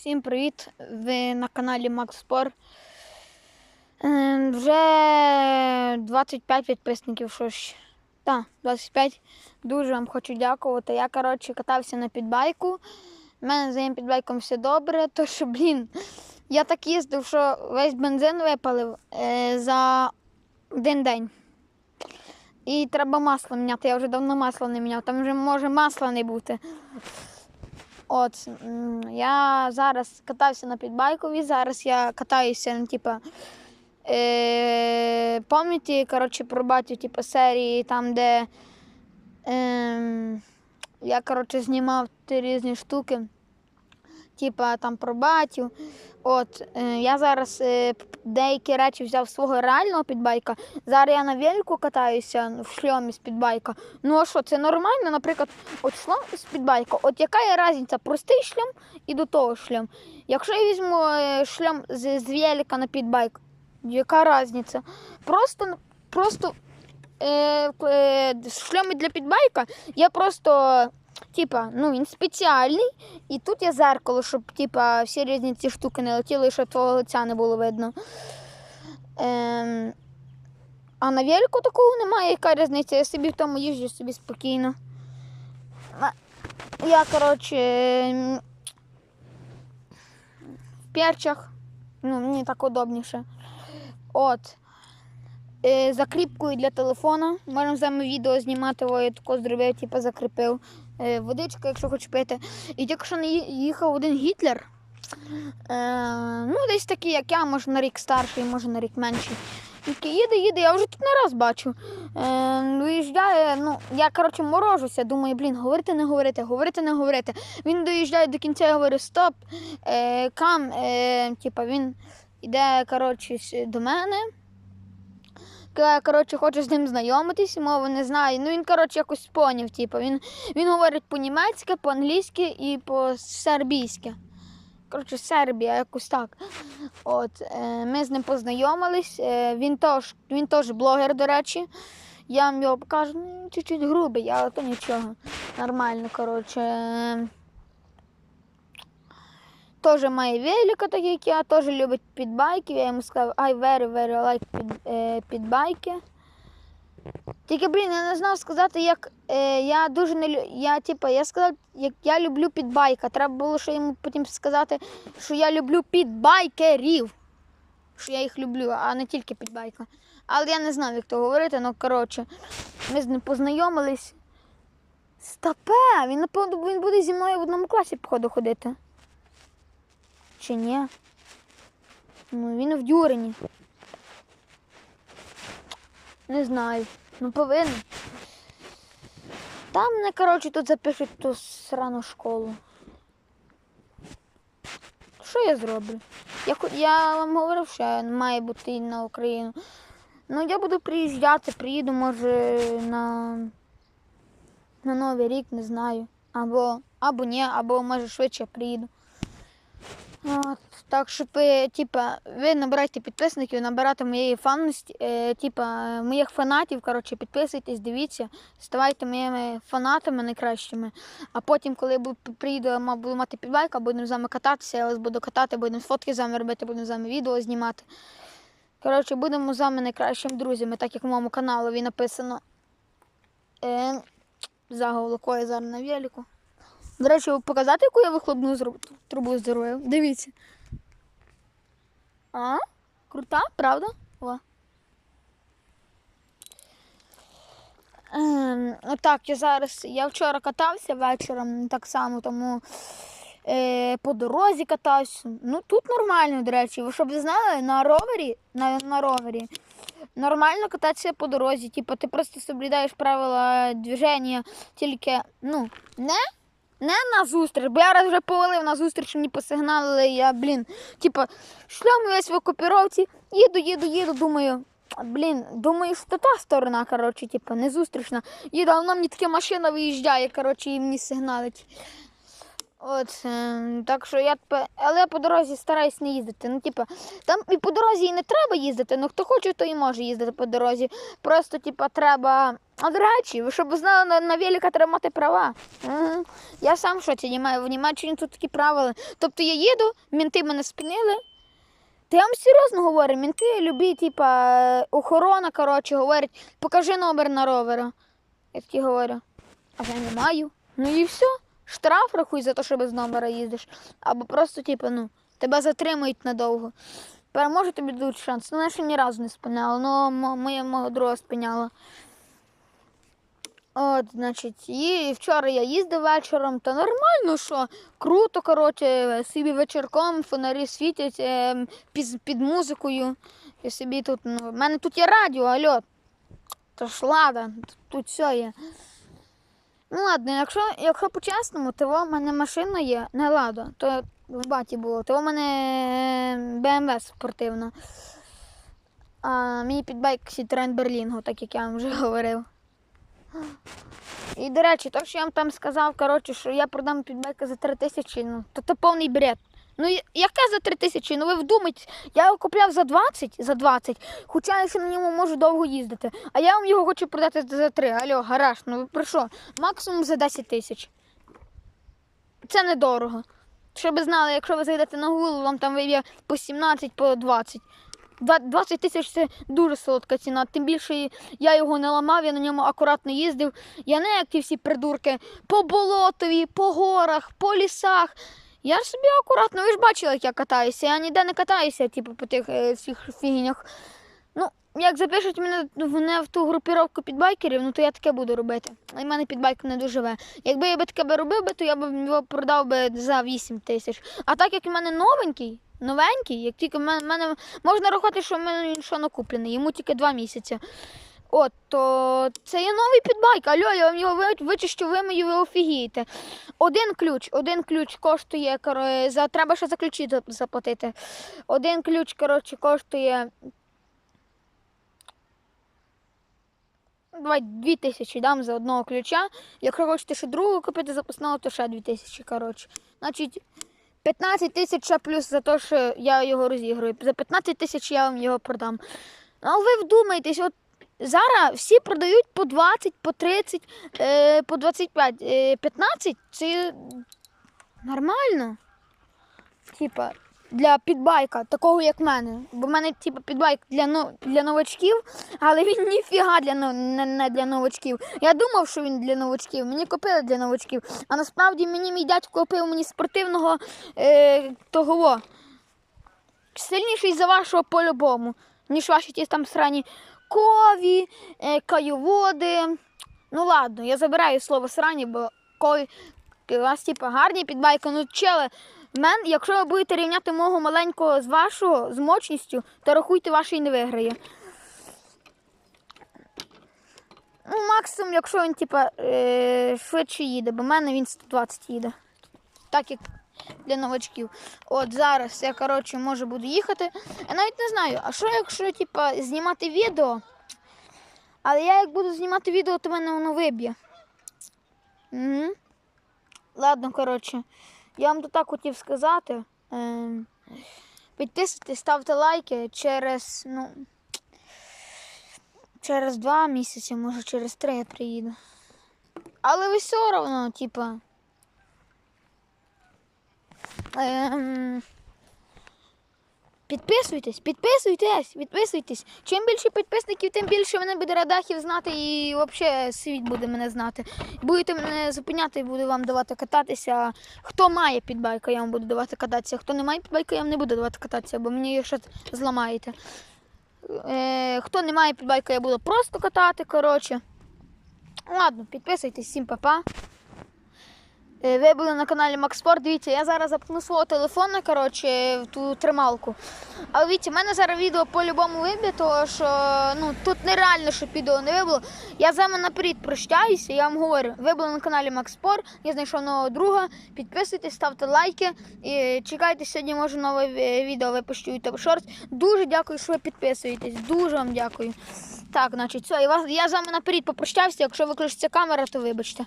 Всім привіт! Ви на каналі Макс Спор. Е, Вже 25 підписників. Що ж. Так, 25. Дуже вам хочу дякувати. Я, коротше, катався на підбайку. У мене за моїм підбайком все добре. То що, блін, я так їздив, що весь бензин випалив е, за один день. І треба масло міняти. Я вже давно масло не міняв. Там вже може масла не бути. От я зараз катався на підбайкові, зараз я катаюся, ну, типа. Е, пам'яті, коротше, про батю, типу, серії, там, де е, я коротше, знімав ті різні штуки. Типа там про батю. От, е, я зараз е, деякі речі взяв свого реального підбайка. Зараз я на велику катаюся в шльомі з підбайка. Ну а що, це нормально? Наприклад, от шльом з підбайка. От яка є різниця? Простий шльом і до того шльом. Якщо я візьму е, шльом з, з велика на підбайк, яка різниця? Просто, просто е, е, шльоми для підбайка я просто. Типа, ну він спеціальний, і тут є зеркало, щоб типа, всі різні ці штуки не летіли, і щоб твого лиця не було видно. Ем, а на велику такого немає, яка різниця. Я собі в тому їжджу собі спокійно. Я, коротше, в перчах. Ну, мені так удобніше. От. Е, закріпкою для телефона. Можемо з вами відео знімати, я тако зробив, типу, закріпив. Е, водичка, якщо хочеш пити. І тільки що не їхав один Гітлер. Е, ну, десь такий, як я, може на рік старший, може на рік менший. Такий їде, їде, я вже тут не раз бачу. Е, виїжджає, ну, я, коротше, морожуся, думаю, блін, говорити, не говорити, говорити, не говорити. Він доїжджає до кінця, я говорю, стоп, кам, типа, він йде, коротше, до мене. Ка- Коротше, хочу з ним знайомитись, мови не знаю. Ну він, коротше, якось поняв. Типу. Він, він говорить по-німецьки, по-англійськи і по-сербійськи. Коротше, Сербія, якось так. От, е, ми з ним познайомились. Е, він, теж, він теж блогер, до речі. Я вам його покажу, ну, чуть-чуть грубий, але то нічого. Нормально, коротше. Теж має велика, так як я, теж любить підбайки. Я йому сказав, I very, very like під, е, підбайки. Тільки, блін, я не знав сказати, як е, я дуже не лю... Я, типу, я сказав, як я люблю підбайка. Треба було ще йому потім сказати, що я люблю підбайкерів. Що я їх люблю, а не тільки підбайка. Але я не знав, як то говорити, ну коротше, ми з ним познайомились. Стопе! Він, напевно, він буде зі мною в одному класі, походу, ходити. Чи ні? Ну, він в Дюрині. Не знаю. Ну повинен. Там мене, коротше, тут запишуть ту срану школу. Що я зроблю? Я, я вам говорив, що має бути на Україну. Ну, я буду приїжджати, приїду, може, на, на Новий рік, не знаю. Або, або ні, або може швидше приїду. От, так, щоб ви, типа, ви набирайте підписників, набирати моєї фанності, е, типа, моїх фанатів, коротше, підписуйтесь, дивіться, ставайте моїми фанатами найкращими. А потім, коли я приїду, буду мати підбайка, будемо з вами кататися, я вас буду катати, будемо фотки з вами робити, будемо з вами відео знімати. Коротше, будемо з вами найкращими друзями, так як в моєму каналові написано. Е, заголовкою я зараз на велику. До речі, показати, яку я вихлопну трубу зробив? Дивіться. А? Крута, правда? О. Ем, отак, я зараз. Я вчора катався вечором так само, тому е, по дорозі катався. Ну тут нормально, до речі. Ви щоб ви знали, на ровері, на, на ровері нормально кататися по дорозі. Типу, ти просто соблюдаєш правила движення, тільки ну, не не на зустріч, бо я раз вже повалив на зустріч, мені посигналили, я, блін, типу, шльом весь в окупіровці, їду, їду, їду, думаю, блін, думаю, що та сторона, коротше, типу, не зустрічна. Їду, а вона мені така машина виїжджає, коротше, і мені сигналить. От, е, так що я але по дорозі стараюсь не їздити. Ну, типу, там і по дорозі і не треба їздити, ну хто хоче, то і може їздити по дорозі. Просто, типу, треба А до речі, ви щоб знали, на, на велика треба мати права. Угу. Я сам в шоці знімаю. В Німеччині тут такі правила. Тобто я їду, мінти мене спинили. Та я вам серйозно говорю, мінти любі, типа, охорона, коротше, говорять, покажи номер на ровера. Я такі говорю, а я не маю. Ну і все. Штраф рахуй за те, що без номера їздиш. Або просто, типу, ну, тебе затримують надовго. Переможе тобі дадуть шанс. Ну, мене ще ні разу не спиняла, але моя мого друга спиняла. От, значить, і вчора я їздив вечором, та нормально, що круто, коротше, собі вечірком, фонарі світять е, під, під музикою. І собі тут, ну, в мене тут є радіо, альо. То ж лада, тут, тут все є. Ну ладно, якщо, якщо по-чесному, то в мене машина є, не лада, то в баті було, то в мене BMW спортивна. А мій підбайк Citroen Берлінгу, так як я вам вже говорив. І, до речі, то, що я вам там сказав, коротше, що я продам підбайка за 3 тисячі, ну, то це повний бред. Ну, яке за 3 тисячі? Ну ви вдумайте, я його купляв за 20, за 20, хоча я ще на ньому можу довго їздити. А я вам його хочу продати за 3. Алло, гараж, ну ви про що? Максимум за 10 тисяч. Це недорого. Щоб ви знали, якщо ви зайдете на Google, вам там виб'є по 17, по 20. 20 тисяч це дуже солодка ціна. Тим більше я його не ламав, я на ньому акуратно їздив. Я не як ті всі придурки по болотові, по горах, по лісах. Я ж собі акуратно, ви ж бачили, як я катаюся. Я ніде не катаюся, типу, по тих е, всіх фігнях. Ну, як запишуть мене, мене в ту групіровку підбайкерів, ну то я таке буду робити. І в мене підбайк не доживе. Якби я би таке би робив, би, то я б його продав би за 8 тисяч. А так як в мене новенький, новенький, як тільки в мене, в мене можна рахувати, що в мене він ще накуплений, йому тільки 2 місяці. От, то це є новий підбайк. Алло, я вам його ви- вичищу, вимию, ви офігієте. Один ключ, один ключ коштує, коро- за, треба ще за ключі заплатити. Один ключ, коротше, коштує. Давай 2 тисячі дам за одного ключа. Якщо хочете ще другого купити запасного, то ще 2 тисячі, коротше. Значить, 15 тисяч плюс за те, що я його розіграю. За 15 тисяч я вам його продам. Ну, ви вдумайтесь, от зараз всі продають по 20, по 30, е, по 25. Е, 15 це нормально. Типа, для підбайка, такого як в мене. Бо в мене, типа, підбайк для, для новачків, але він ніфіга для, не, не для новачків. Я думав, що він для новачків. Мені купили для новачків. А насправді мені мій дядько купив мені спортивного е, того. Сильніший за вашого по-любому, ніж ваші ті там срані кові, е, кайоводи. Ну ладно, я забираю слово срані, бо кові у вас типу, гарні підбайки, ну чели. Мен, якщо ви будете рівняти мого маленького з вашого з мощністю, то рахуйте, ваший не виграє. Ну, максимум, якщо він типа, е, швидше їде, бо в мене він 120 їде. Так як для новачків. От зараз я коротше може буду їхати. Я навіть не знаю, а що якщо типа, знімати відео? Але я як буду знімати відео, то мене воно виб'є. Угу. Ладно, коротше, я вам то так хотів сказати. Ем, підписуйтесь, ставте лайки через, ну, через два місяці, може через три я приїду. Але ви все одно, типа. Ем, підписуйтесь, підписуйтесь, підписуйтесь. Чим більше підписників, тим більше мене буде радахів знати і взагалі світ буде мене знати. Будете мене зупиняти буду вам давати кататися. Хто має підбайка, я вам буду давати кататися. Хто не має підбайка, я вам не буду давати кататися, бо мені їх щось зламаєте. Е, хто не має підбайка, я буду просто катати. коротше. Ладно, підписуйтесь, всім па-па. Е, Ви були на каналі Макспорт. Дивіться, я зараз запхну свого телефона, коротше, в ту трималку. Але дивіться, в мене зараз відео по-любому виб'є, тому що ну, тут нереально, щоб відео не вибило. Я з вами наперед прощаюся, я вам говорю. Ви були на каналі Макспорт, я знайшов нового друга. Підписуйтесь, ставте лайки. І чекайте, сьогодні може нове відео випущу YouTube Shorts. Дуже дякую, що ви підписуєтесь. Дуже вам дякую. Так, значить, все, я, з вами наперед попрощався. Якщо виключиться камера, то вибачте.